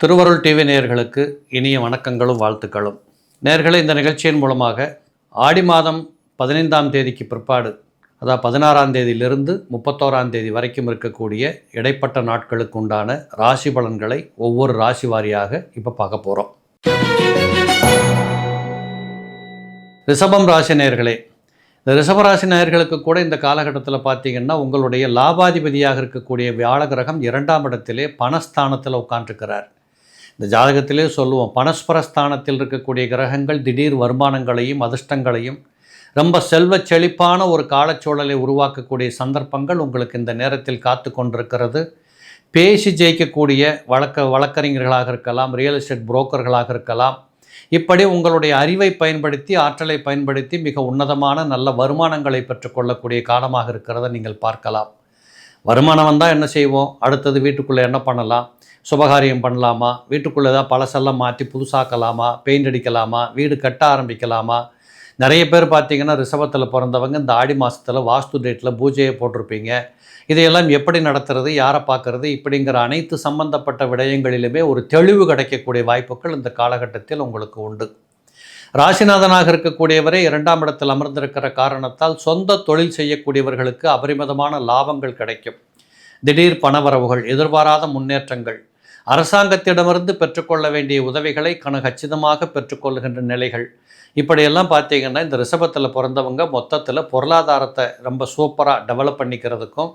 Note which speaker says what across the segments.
Speaker 1: திருவருள் டிவி நேயர்களுக்கு இனிய வணக்கங்களும் வாழ்த்துக்களும். நேர்களை இந்த நிகழ்ச்சியின் மூலமாக ஆடி மாதம் பதினைந்தாம் தேதிக்கு பிற்பாடு அதாவது பதினாறாம் தேதியிலிருந்து முப்பத்தோராம் தேதி வரைக்கும் இருக்கக்கூடிய இடைப்பட்ட நாட்களுக்கு உண்டான ராசி பலன்களை ஒவ்வொரு ராசி வாரியாக இப்போ பார்க்க போகிறோம் ரிஷபம் ராசி நேயர்களே இந்த ரிஷபராசி நேயர்களுக்கு கூட இந்த காலகட்டத்தில் பார்த்தீங்கன்னா உங்களுடைய லாபாதிபதியாக இருக்கக்கூடிய வியாழ கிரகம் இரண்டாம் இடத்திலே பணஸ்தானத்தில் உட்காந்துருக்கிறார் இந்த ஜாதகத்திலே சொல்லுவோம் பணஸ்பரஸ்தானத்தில் இருக்கக்கூடிய கிரகங்கள் திடீர் வருமானங்களையும் அதிர்ஷ்டங்களையும் ரொம்ப செல்வ செழிப்பான ஒரு காலச்சூழலை உருவாக்கக்கூடிய சந்தர்ப்பங்கள் உங்களுக்கு இந்த நேரத்தில் காத்து கொண்டிருக்கிறது. பேசி ஜெயிக்கக்கூடிய வழக்க வழக்கறிஞர்களாக இருக்கலாம் ரியல் எஸ்டேட் புரோக்கர்களாக இருக்கலாம். இப்படி உங்களுடைய அறிவை பயன்படுத்தி ஆற்றலை பயன்படுத்தி மிக உன்னதமான நல்ல வருமானங்களை பெற்றுக்கொள்ளக்கூடிய காலமாக இருக்கிறத நீங்கள் பார்க்கலாம். வருமானம் வந்தால் என்ன செய்வோம்? அடுத்தது வீட்டுக்குள்ளே என்ன பண்ணலாம்? சுபகாரியம் பண்ணலாமா? வீட்டுக்குள்ளே ஏதாவது பழசெல்லாம் மாற்றி புதுசாக்கலாமா? பெயிண்ட் அடிக்கலாமா? வீடு கட்ட ஆரம்பிக்கலாமா? நிறைய பேர் பார்த்தீங்கன்னா ரிஷபத்தில் பிறந்தவங்க இந்த ஆடி மாதத்தில் வாஸ்து டேட்டில் பூஜையை போட்டிருப்பீங்க. இதையெல்லாம் எப்படி நடத்துறது? யாரை பார்க்கறது? இப்படிங்கிற அனைத்து சம்பந்தப்பட்ட விடயங்களிலுமே ஒரு தெளிவு கிடைக்கக்கூடிய வாய்ப்புகள் இந்த காலகட்டத்தில் உங்களுக்கு உண்டு. ராசிநாதனாக இருக்கக்கூடியவரே இரண்டாம் இடத்தில் அமர்ந்திருக்கிற காரணத்தால் சொந்த தொழில் செய்யக்கூடியவர்களுக்கு அபரிமிதமான லாபங்கள் கிடைக்கும். திடீர் பணவரவுகள் எதிர்பாராத முன்னேற்றங்கள். அரசாங்கத்திடமிருந்து பெற்றுக்கொள்ள வேண்டிய உதவிகளை கன கச்சிதமாக பெற்றுக்கொள்கின்ற நிலைகள். இப்படியெல்லாம் பார்த்தீங்கன்னா இந்த ரிஷபத்தில் பிறந்தவங்க மொத்தத்தில் பொருளாதாரத்தை ரொம்ப சூப்பராக டெவலப் பண்ணிக்கிறதுக்கும்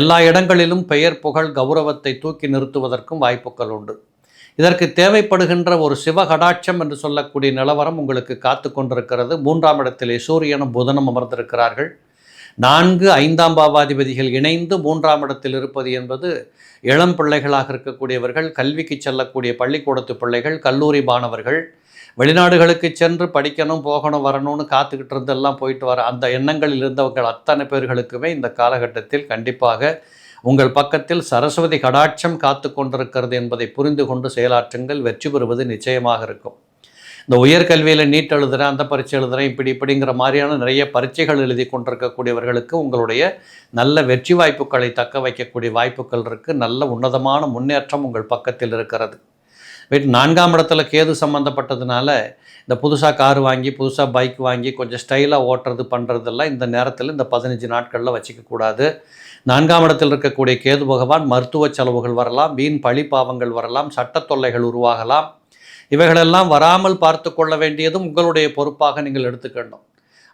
Speaker 1: எல்லா இடங்களிலும் பெயர் புகழ் கௌரவத்தை தூக்கி நிறுத்துவதற்கும் வாய்ப்புகள் உண்டு. இதற்கு தேவைப்படுகின்ற ஒரு சிவகடாட்சம் என்று சொல்லக்கூடிய நிலவரம் உங்களுக்கு காத்து கொண்டிருக்கிறது. மூன்றாம் இடத்திலே சூரியனும் புதனும் அமர்ந்திருக்கிறார்கள். நான்கு ஐந்தாம் பாவாதிபதிகள் இணைந்து மூன்றாம் இடத்தில் இருப்பது என்பது இளம் பிள்ளைகளாக இருக்கக்கூடியவர்கள் கல்விக்கு செல்லக்கூடிய பள்ளிக்கூடத்து பிள்ளைகள் கல்லூரி மாணவர்கள் வெளிநாடுகளுக்கு சென்று படிக்கணும் போகணும் வரணும்னு காத்துக்கிட்டு இருந்தெல்லாம் போயிட்டு வர அந்த எண்ணங்களில் இருந்தவர்கள் அத்தனை பேர்களுக்குமே இந்த காலகட்டத்தில் கண்டிப்பாக உங்கள் பக்கத்தில் சரஸ்வதி கடாட்சம் காத்து கொண்டிருக்கிறது என்பதை புரிந்து கொண்டு செயலாற்றுங்கள் வெற்றி பெறுவது நிச்சயமாக இருக்கும். இந்த உயர்கல்வியில் நீட் எழுதுகிறேன் அந்த பரீட்சை எழுதுகிறேன் இப்படி இப்படிங்கிற மாதிரியான நிறைய பரீட்சைகள் எழுதி கொண்டிருக்கக்கூடியவர்களுக்கு உங்களுடைய நல்ல வெற்றி வாய்ப்புகளை தக்க வைக்கக்கூடிய வாய்ப்புகள் இருக்குது நல்ல உன்னதமான முன்னேற்றம் உங்கள் பக்கத்தில் இருக்கிறது. வீட்டு நான்காம் இடத்துல கேது சம்மந்தப்பட்டதுனால இந்த புதுசாக கார் வாங்கி புதுசாக பைக் வாங்கி கொஞ்சம் ஸ்டைலாக ஓட்டுறது பண்ணுறதெல்லாம் இந்த நேரத்தில் இந்த பதினஞ்சு நாட்களில் வச்சுக்கக்கூடாது நான்காம் இடத்தில் இருக்கக்கூடிய கேது பகவான் மருத்துவ செலவுகள் வரலாம் வீண் பழி பாவங்கள் வரலாம் சட்ட தொல்லைகள் உருவாகலாம். இவைகளெல்லாம் வராமல் பார்த்து கொள்ள வேண்டியதும் உங்களுடைய பொறுப்பாக நீங்கள் எடுத்துக்கணும்.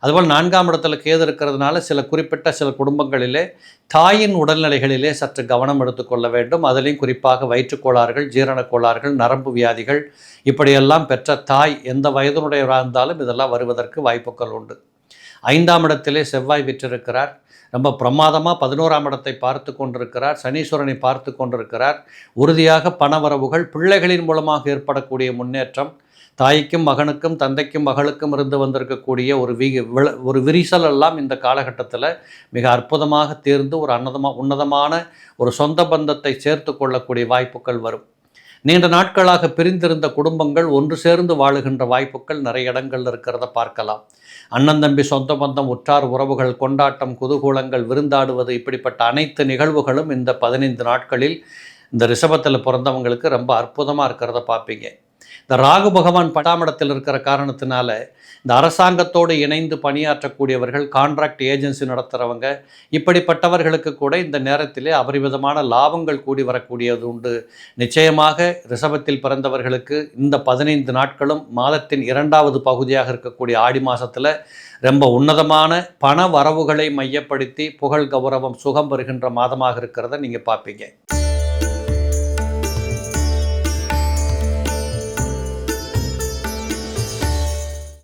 Speaker 1: அதுபோல் நான்காம் இடத்துல கேது இருக்கிறதுனால சில குறிப்பிட்ட சில குடும்பங்களிலே தாயின் உடல்நிலைகளிலே சற்று கவனம் எடுத்துக்கொள்ள வேண்டும். அதிலையும் குறிப்பாக வயிற்றுக்கோளாறுகள் ஜீரணக் கோளாறுகள் நரம்பு வியாதிகள் இப்படியெல்லாம் பெற்ற தாய் எந்த வயதினுடையவராக இருந்தாலும் இதெல்லாம் வருவதற்கு வாய்ப்புகள் உண்டு. ஐந்தாம் இடத்திலே செவ்வாய் விற்றிருக்கிறார். ரொம்ப பிரமாதமாக பதினோராம் இடத்தை பார்த்து கொண்டிருக்கிறார். சனீஸ்வரனை பார்த்து கொண்டிருக்கிறார். உறுதியாக பணவரவுகள் பிள்ளைகளின் மூலமாக ஏற்படக்கூடிய முன்னேற்றம் தாய்க்கும் மகனுக்கும் தந்தைக்கும் மகளுக்கும் இருந்து வந்திருக்கக்கூடிய ஒரு வி ஒரு விரிசல் எல்லாம் இந்த காலகட்டத்தில் மிக அற்புதமாக தேர்ந்து ஒரு அன்னதமாக உன்னதமான ஒரு சொந்த பந்தத்தை சேர்த்து கொள்ளக்கூடிய வாய்ப்புகள் வரும். நீண்ட நாட்களாக பிரிந்திருந்த குடும்பங்கள் ஒன்று சேர்ந்து வாழுகின்ற வாய்ப்புகள் நிறைய இடங்கள்ல இருக்கிறத பார்க்கலாம். அண்ணன் தம்பி சொந்த பந்தம் உற்றார் உறவுகள் கொண்டாட்டம் குதூகூலங்கள் விருந்தாடுவது இப்படிப்பட்ட அனைத்து நிகழ்வுகளும் இந்த பதினைந்து நாட்களில் இந்த ரிஷபத்தில் பிறந்தவங்களுக்கு ரொம்ப அற்புதமாக இருக்கிறத பார்ப்பீங்க. இந்த ராகு பகவான் பட்டாமடத்தில் இருக்கிற காரணத்தினால இந்த அரசாங்கத்தோடு இணைந்து பணியாற்றக்கூடியவர்கள் கான்ட்ராக்ட் ஏஜென்சி நடத்துகிறவங்க இப்படிப்பட்டவர்களுக்கு கூட இந்த நேரத்திலே அபரிவிதமான லாபங்கள் கூடி வரக்கூடியது உண்டு. நிச்சயமாக ரிசபத்தில் பிறந்தவர்களுக்கு இந்த பதினைந்து நாட்களும் மாதத்தின் இரண்டாவது பகுதியாக இருக்கக்கூடிய ஆடி மாதத்தில் ரொம்ப உன்னதமான பண வரவுகளை மையப்படுத்தி புகழ் கௌரவம் சுகம் பெறுகின்ற மாதமாக இருக்கிறத நீங்கள் பார்ப்பீங்க.